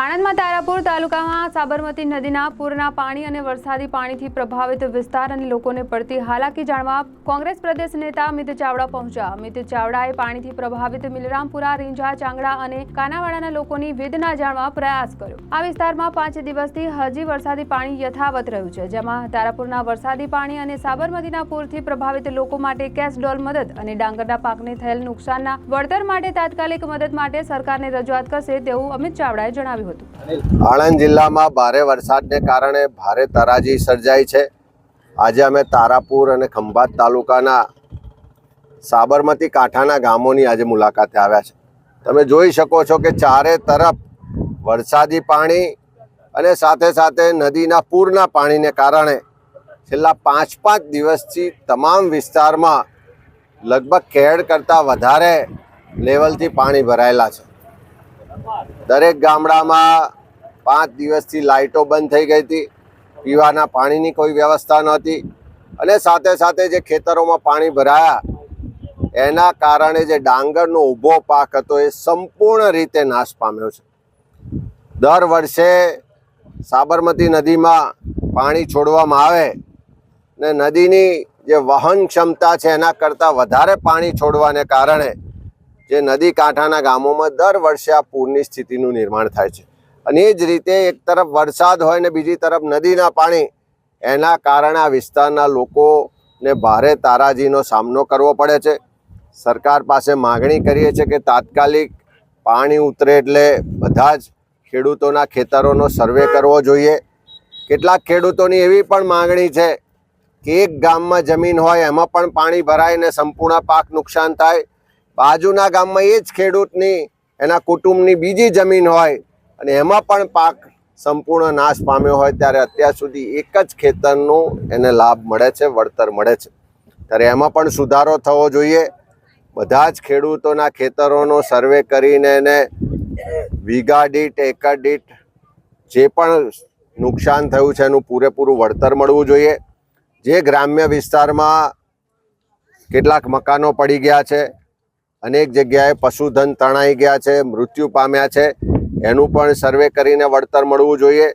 આણંદમાં તારાપુર તાલુકામાં સાબરમતી નદીના પૂરના પાણી અને વરસાદી પાણીથી પ્રભાવિત વિસ્તાર અને લોકોને પડતી હાલાકી જાણવા કોંગ્રેસ પ્રદેશ નેતા અમિત ચાવડા પહોંચ્યા. અમિત ચાવડાએ પાણીથી પ્રભાવિત મિલરામપુરા, રીંઝા, ચાંગડા અને કાનાવાડાના લોકોની વેદના જાણવા પ્રયાસ કર્યો. આ વિસ્તારમાં પાંચ દિવસથી હજી વરસાદી પાણી યથાવત રહ્યું છે, જેમાં તારાપુરના વરસાદી પાણી અને સાબરમતીના પૂરથી પ્રભાવિત લોકો માટે કેશ ડોલ મદદ અને ડાંગરના પાકને થયેલ નુકસાનના વળતર માટે તાત્કાલિક મદદ માટે સરકારને રજૂઆત કરશે તેવું અમિત ચાવડાએ જણાવ્યું હતું. આણંદ જિલ્લામાં ભારે વરસાદને કારણે ભારે તરાજી સર્જાઈ છે. આજે અમે તારાપુર અને ખંભાત તાલુકાના સાબરમતી કાંઠાના ગામોની આજે મુલાકાતે આવ્યા છે. તમે જોઈ શકો છો કે ચારે તરફ વરસાદી પાણી અને સાથે સાથે નદીના પૂરના પાણીને કારણે છેલ્લા પાંચ પાંચ દિવસથી તમામ વિસ્તારમાં લગભગ કેડ કરતાં વધારે લેવલથી પાણી ભરાયેલા છે. દરેક ગામડામાં પાંચ દિવસથી લાઇટો બંધ થઈ ગઈ હતી. પીવાના પાણીની કોઈ વ્યવસ્થા નહોતી. અને સાથે સાથે જે ખેતરોમાં પાણી ભરાયા, એના કારણે જે ડાંગરનો ઊભો પાક હતો એ સંપૂર્ણ રીતે નાશ પામ્યો છે. દર વર્ષે સાબરમતી નદીમાં પાણી છોડવામાં આવે ને નદીની જે વહન ક્ષમતા છે એના કરતાં વધારે પાણી છોડવાને કારણે જે નદી કાંઠાના ગામોમાં દર વર્ષે આ પૂરની સ્થિતિનું નિર્માણ થાય છે. અને એ જ રીતે એક તરફ વરસાદ હોય ને બીજી તરફ નદીના પાણી, એના કારણે આ વિસ્તારના લોકોને ભારે તારાજીનો સામનો કરવો પડે છે. સરકાર પાસે માગણી કરીએ છીએ કે તાત્કાલિક પાણી ઉતરે એટલે બધા જ ખેડૂતોના ખેતરોનો સર્વે કરવો જોઈએ. કેટલાક ખેડૂતોની એવી પણ માગણી છે કે એક ગામમાં જમીન હોય, એમાં પણ પાણી ભરાય ને સંપૂર્ણ પાક નુકસાન થાય. બાજુના ગામમાં એ જ ખેડૂતની, એના કુટુંબની બીજી જમીન હોય અને એમાં પણ પાક સંપૂર્ણ નાશ પામ્યો હોય ત્યારે અત્યાર સુધી એક જ ખેતરનું એને લાભ મળે છે, વળતર મળે છે. ત્યારે એમાં પણ સુધારો થવો જોઈએ. બધા જ ખેડૂતોના ખેતરોનો સર્વે કરીને એને વીઘા દીઠ, એકર દીઠ જે પણ નુકસાન થયું છે એનું પૂરેપૂરું વળતર મળવું જોઈએ. જે ગ્રામ્ય વિસ્તારમાં કેટલાક મકાનો પડી ગયા છે અનેક જગ્યાએ પશુધન તણાઈ ગયા છે, મૃત્યુ પામ્યા છે. એનું પણ સર્વે કરીને વળતર મળવું જોઈએ.